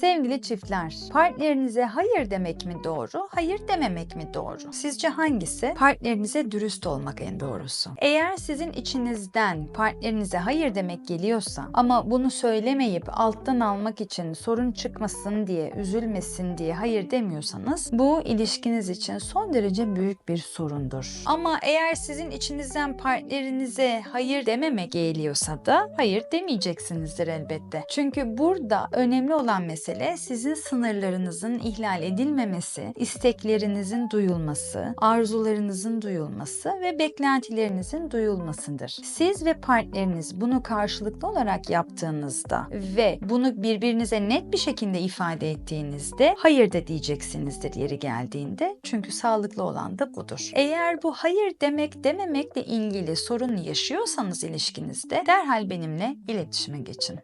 Sevgili çiftler, partnerinize hayır demek mi doğru, hayır dememek mi doğru? Sizce hangisi? Partnerinize dürüst olmak en doğrusu. Eğer sizin içinizden partnerinize hayır demek geliyorsa ama bunu söylemeyip alttan almak için sorun çıkmasın diye, üzülmesin diye hayır demiyorsanız bu ilişkiniz için son derece büyük bir sorundur. Ama eğer sizin içinizden partnerinize hayır dememek geliyorsa da hayır demeyeceksinizdir elbette. Çünkü burada önemli olan mesele sizin sınırlarınızın ihlal edilmemesi, isteklerinizin duyulması, arzularınızın duyulması ve beklentilerinizin duyulmasıdır. Siz ve partneriniz bunu karşılıklı olarak yaptığınızda ve bunu birbirinize net bir şekilde ifade ettiğinizde hayır da diyeceksinizdir yeri geldiğinde. Çünkü sağlıklı olan da budur. Eğer bu hayır demek dememekle ilgili sorun yaşıyorsanız ilişkinizde derhal benimle iletişime geçin.